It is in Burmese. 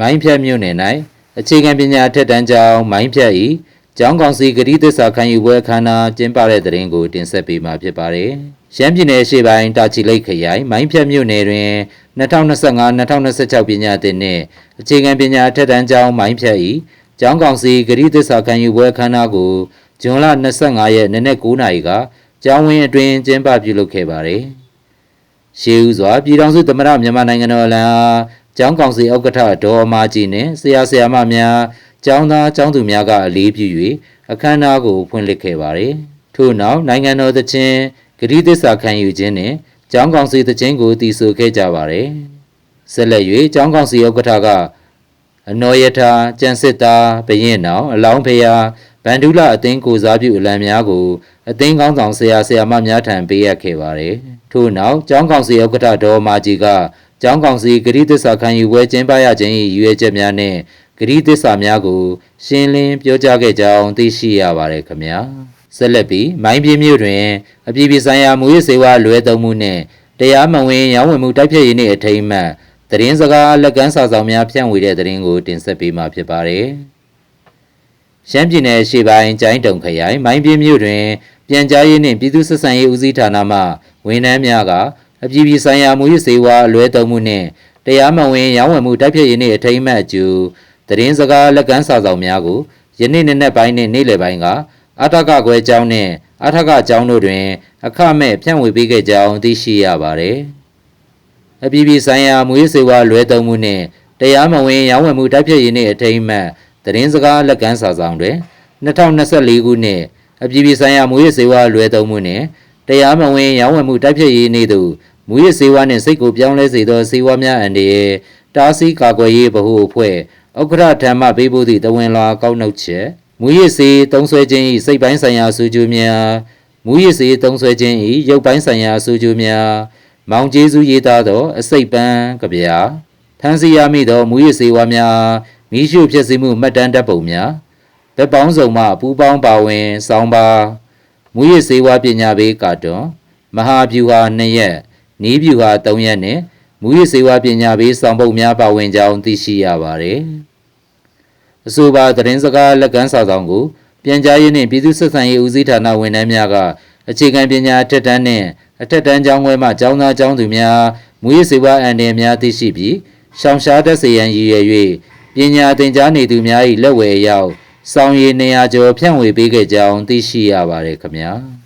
မိုင်းဖြတ်မြို့နယ်၌အခြေခံပညာထက်တန်းကျောင်းမိုင်းဖြတ်၏ကျောင်းကောင်စီဂရီးသစ္စာခံယူပွဲအခမ်းအနားကျင်းပတဲ့တဲ့ရင်ကိုတင်ဆက်ပေးမှာဖြစ်ပါတယ်။ရှမ်းပြည်နယ်ရှေ့ပိုင်းတာချီလိတ်ခရိုင်မိုင်းဖြတ်မြို့နယ်တွင်2025-2026ပညာသင်နှင့်အခြေခံပညာထက်တန်းကျောင်းမိုင်းဖြတ်၏ကျောင်းကောင်စီဂရီးသစ္စာခံယူပွဲအခမ်းအနားကိုဇွန်လ25ရက်နေ့နက်9:00နာရီကကျောင်းဝင်းအတွင်ကျင်းပပြုလုပ်ခဲ့ပါတယ်။ရှေးဦးစွာပြည်ထောင်စုသမ္မတမြန်မာနိုင်ငံတော်အလံအား ကျောင်းကောင်စီဥက္ကဋ္ဌဒေါ်အမာကြီးနှင့်ဆရာဆရာမများကျောင်းသားကျောင်းသူများကအလေးပြု၍အခမ်းအနားကိုဖွင့်လှစ်ခဲ့ပါတယ်။ထို့နောက်နိုင်ငံတော်သချင်းဂရီးသစ္စာခံယူခြင်းနှင့်ကျောင်းကောင်စီသချင်းကိုတည်ဆိုခဲ့ကြပါတယ်။ဆက်လက်၍ကျောင်းကောင်စီဥက္ကဋ္ဌကအနော်ယထာကျန်စစ်သားဘရင်နောင်အလောင်းဖျားဗန္ဓုလအသင်းကိုစားပြုအလံများကိုအသင်းကောင်းဆောင်ဆရာဆရာမများထံပေးအပ်ခဲ့ပါတယ်။ထို့နောက်ကျောင်းကောင်စီဥက္ကဋ္ဌဒေါ်မာကြီးက ကျောင်းကောင်စီဂရီးသစ္စာခံယူပွဲကျင်းပရခြင်း၏ရည်ရွယ်ချက်များနဲ့ဂရီးသစ္စာများကို ရှင်းလင်းပြောကြားခဲ့ကြောင်းသိရှိရပါတယ်ခင်ဗျာ။ဆက်လက်ပြီးမိုင်းပြင်းမြို့တွင် အပြည်ပြည်ဆိုင်ရာမူရစ်စေဝါလွဲသုံးမှုနှင့်တရားမဝင်ရောင်းဝယ်မှုတိုက်ဖျက်ရေးနှင့်အထိမ်းအမှတ်သတင်းစကားလက်ကမ်းစာဆောင်များဖြန့်ဝေတဲ့သတင်းကိုတင်ဆက်ပေးမှာဖြစ်ပါတယ်။ရှမ်းပြည်နယ်ရှေ့ပိုင်းကျိုင်းတုံခရိုင်မိုင်းပြင်းမြို့တွင် ပြန်ကြားရေးနှင့်ပြည်သူ့ဆက်ဆံရေးဦးစီးဌာနမှဝန်ထမ်းများက အပြည်ပြည်ဆိုင်ရာမူရစ်စေဝါလွဲသုံးမှုနှင့်တရားမဝင်ရောင်းဝယ်မှုတိုက်ဖျက်ရေးနှင့်အထိမ်းအမှတ်အကျူသတင်းစကားလက်ကမ်းစာဆောင်များကိုယနေ့နေ့နေ့ပိုင်းနှင့်နေ့လယ်ပိုင်းကအထကခွဲကျောင်းနှင့်အထကကျောင်းတို့တွင် အခမဲ့ဖြန့်ဝေပေးခဲ့ကြောင်းသိရှိရပါသည်။အပြည်ပြည်ဆိုင်ရာမူရစ်စေဝါလွဲသုံးမှုနှင့်တရားမဝင်ရောင်းဝယ်မှုတိုက်ဖျက်ရေးနှင့်အထိမ်းအမှတ်သတင်းစကားလက်ကမ်းစာဆောင်တွင်2024ခုနှစ်အပြည်ပြည်ဆိုင်ရာမူရစ်စေဝါလွဲသုံးမှုနှင့်တရားမဝင်ရောင်းဝယ်မှုတိုက်ဖျက်ရေးနေ့သို့ မူရစ်စေဝါနှင့်စိတ်ကိုပြောင်းလဲစေသောစေဝါများအန္တရာယ်တားဆီးကာကွယ်ရေးဗဟိုအဖွဲ့ဥက္ကဋ္ဌဓမ္မပေးဖို့သည့်တဝင်လာကောက်နှုတ်ချက်မူရစ်စေသုံးဆွဲခြင်း၏စိတ်ပိုင်းဆိုင်ရာစူးကျူးများမူရစ်စေသုံးဆွဲခြင်း၏ရုပ်ပိုင်းဆိုင်ရာစူးကျူးများမောင်ကျေးဇူးရေးသားသောအစိတ်ပန်းကြပြာဖန်စီရမိသောမူရစ်စေဝါများမိရှုဖြစ်စေမှုမှတ်တမ်းတပ်ပုံများဗက်ပေါင်းစုံမှပူပေါင်းပါဝင်စောင်းပါမူရစ်စေဝါပညာပေးကာတွန်မဟာဗျူဟာ2ရက် နီးဗျူဟာ3ရက်နဲ့မူရစ်စေဝါပညာပေးဆောင်ပုဒ်များပါဝင်ကြောင်းသိရှိရပါတယ်။အဆိုပါသတင်းစကားလက်ကမ်းစာဆောင်ကိုပြန်ကြားရေးနှင့်ပြည်သူ့ဆက်ဆံရေးဦးစီးဌာနဝန်ထမ်းများကအခြေခံပညာအထက်တန်းနှင့်အထက်တန်းကျောင်းခွဲမှကျောင်းသားကျောင်းသူများမူရစ်စေဝါအန်တယ်များသိရှိပြီးရှောင်ရှားတတ်စေရန်ရည်ရွယ်၍ပညာသင်ကြားနေသူများ၏လက်ဝယ်ရောက်စောင်းရည်နေရာကျော်ဖြန့်ဝေပေးခဲ့ကြောင်းသိရှိရပါတယ်ခင်ဗျာ။